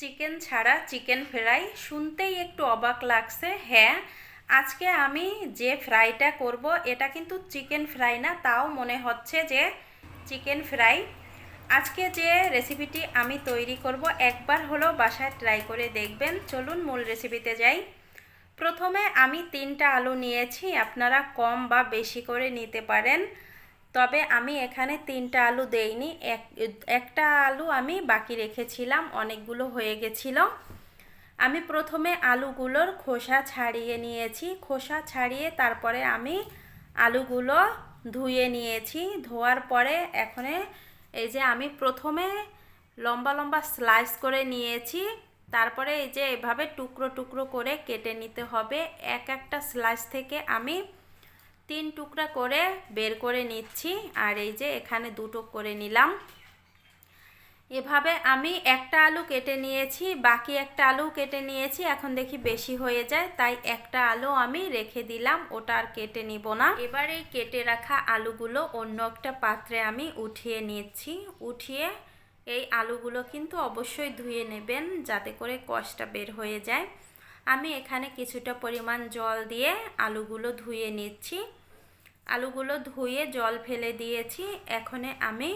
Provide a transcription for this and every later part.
Chicken ছাড়া chicken fry শুনতেই একটু অবাক লাগছে। হ্যাঁ আজকে আমি যে ফ্রাইটা করব, এটা কিন্তু চিকেন ফ্রাই না, তাও মনে হচ্ছে যে চিকেন ফ্রাই। আজকে যে রেসিপিটি আমি তৈরি করব, একবার হলেও বাসায় ট্রাই করে দেখবেন। চলুন মূল রেসিপিতে যাই। প্রথমে আমি তিনটা আলু নিয়েছি, আপনারা কম বা বেশি করে নিতে পারেন। তবে আমি এখানে তিনটা আলু দেইনি, এক, একটা আলু আমি বাকি রেখেছিলাম, অনেকগুলো হয়ে গেছিল। আমি প্রথমে আলুগুলোর খোসা ছাড়িয়ে নিয়েছি, খোসা ছাড়িয়ে তারপরে আমি আলুগুলো ধুয়ে নিয়েছি, ধোয়ার পরে এখানে এই যে আমি প্রথমে লম্বা লম্বা স্লাইস করে নিয়েছি, তারপরে এই যে এভাবে টুকরো টুকরো করে কেটে নিতে হবে, এক একটা স্লাইস থেকে আমি তিন টুকরা করে বের করে নিচ্ছি আর এই যে এখানে দুটো করে নিলাম। এভাবে আমি একটা আলু কেটে নিয়েছি, বাকি একটা আলু কেটে নিয়েছি, এখন দেখি বেশি হয়ে যায়, তাই একটা আলু আমি রেখে দিলাম, ওটা আর কেটে নিব না। এবার এই কেটে রাখা আলুগুলো অন্য একটা পাত্রে আমি উঠিয়ে নিচ্ছি, উঠিয়ে এই আলুগুলো কিন্তু অবশ্যই ধুয়ে নেবেন, যাতে করে কষটা বের হয়ে যায়। আমি এখানে কিছুটা পরিমাণ জল দিয়ে আলুগুলো ধুয়ে নিচ্ছি। আলুগুলো ধুয়ে জল ফেলে দিয়েছি। এখনে আমি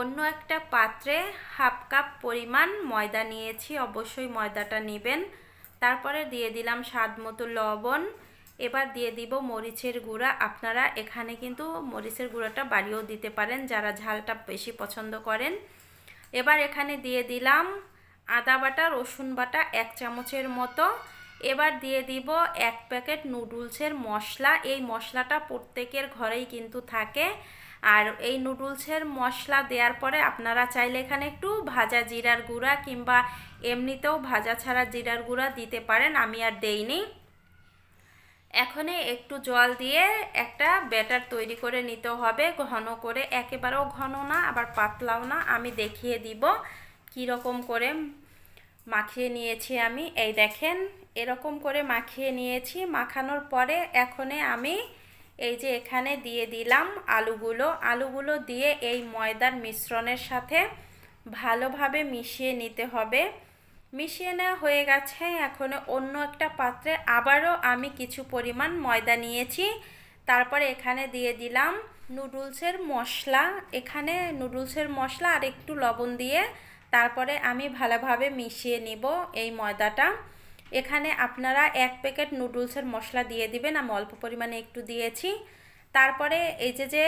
অন্য একটা পাত্রে হাফ কাপ পরিমাণ ময়দা নিয়েছি। অবশ্যই ময়দাটা নেবেন। তারপরে দিয়ে দিলাম স্বাদ মতো লবণ। এবার দিয়ে দিব মরিচের গুঁড়া। আপনারা এখানে কিন্তু মরিচের গুঁড়াটা বাড়িয়েও দিতে পারেন, যারা ঝালটা বেশি পছন্দ করেন। এবার এখানে দিয়ে দিলাম আদা বাটা, রসুন বাটা এক চামচের মতো। এবার দিয়ে দিব এক প্যাকেট নুডলসের মশলা। এই মশলাটা প্রত্যেকের ঘরেই কিন্তু থাকে। আর এই নুডলসের মশলা দেওয়ার পরে আপনারা চাইলে এখানে একটু ভাজা জিরার গুঁড়া কিংবা এমনিতেও ভাজা ছাড়া জিরার গুঁড়া দিতে পারেন, আমি আর দেইনি। এখনে একটু জল দিয়ে একটা ব্যাটার তৈরি করে নিতে হবে, ঘন করে। একেবারেও ঘন না, আবার পাতলাও না। আমি দেখিয়ে দিব কীরকম করে মাখিয়ে নিয়েছি আমি। এই দেখেন এরকম করে মাখিয়ে নিয়েছি। মাখানোর পরে এখনে আমি এই যে এখানে দিয়ে দিলাম আলুগুলো। আলুগুলো দিয়ে এই ময়দার মিশ্রণের সাথে ভালোভাবে মিশিয়ে নিতে হবে। মিশিয়ে নেওয়া হয়ে গেছে। এখন অন্য একটা পাত্রে আবারও আমি কিছু পরিমাণ ময়দা নিয়েছি। তারপরে এখানে দিয়ে দিলাম নুডলসের মশলা। এখানে নুডলসের মশলা আর একটু লবণ দিয়ে তারপরে আমি ভালোভাবে মিশিয়ে নিব এই ময়দাটা। এখানে আপনারা এক প্যাকেট নুডলসের মশলা দিয়ে দিবেন, আমি অল্প পরিমাণে একটু দিয়েছি। তারপরে এই যে যে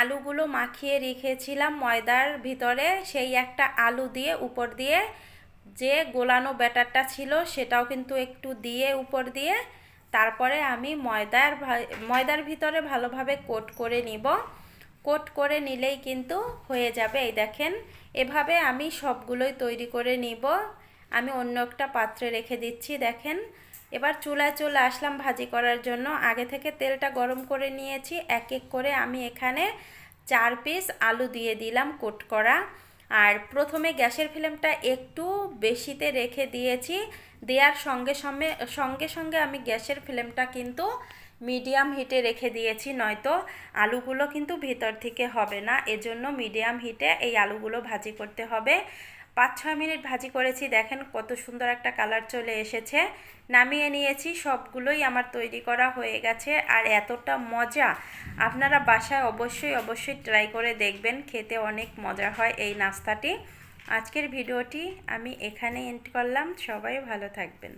আলুগুলো মাখিয়ে রেখেছিলাম ময়দার ভিতরে, সেই একটা আলু দিয়ে উপর দিয়ে যে গোলানো ব্যাটারটা ছিল, সেটাও কিন্তু একটু দিয়ে উপর দিয়ে তারপরে আমি ময়দার ময়দার ভিতরে ভালোভাবে কোট করে নিব। কোট করে নিলেই কিন্তু হয়ে যাবে, এই দেখেন। এভাবে আমি সবগুলোই তৈরি করে নিব। আমি অন্য একটা পাত্রে রেখে দিচ্ছি, দেখেন। এবার চুলায় চলে আসলাম ভাজি করার জন্য। আগে থেকে তেলটা গরম করে নিয়েছি। এক এক করে আমি এখানে চার পিস আলু দিয়ে দিলাম কোট করা। আর প্রথমে গ্যাসের ফ্লেমটা একটু বেশিতে রেখে দিয়েছি। দেওয়ার সঙ্গে সঙ্গে সঙ্গে সঙ্গে আমি গ্যাসের ফ্লেমটা কিন্তু মিডিয়াম হিটে রেখে দিয়েছি, নয়তো আলুগুলো কিন্তু ভিতর থেকে হবে না। এজন্য মিডিয়াম হিটে এই আলুগুলো ভাজি করতে হবে। পাঁচ ছয় মিনিট ভাজি করেছি। দেখেন কত সুন্দর একটা কালার চলে এসেছে। নামিয়ে নিয়েছি, সবগুলোই আমার তৈরি করা হয়ে গেছে আর এতটা মজা। আপনারা বাসায় অবশ্যই অবশ্যই ট্রাই করে দেখবেন, খেতে অনেক মজা হয় এই নাস্তাটি। আজকের ভিডিওটি আমি এখানে এন্ড করলাম। সবাই ভালো থাকবেন।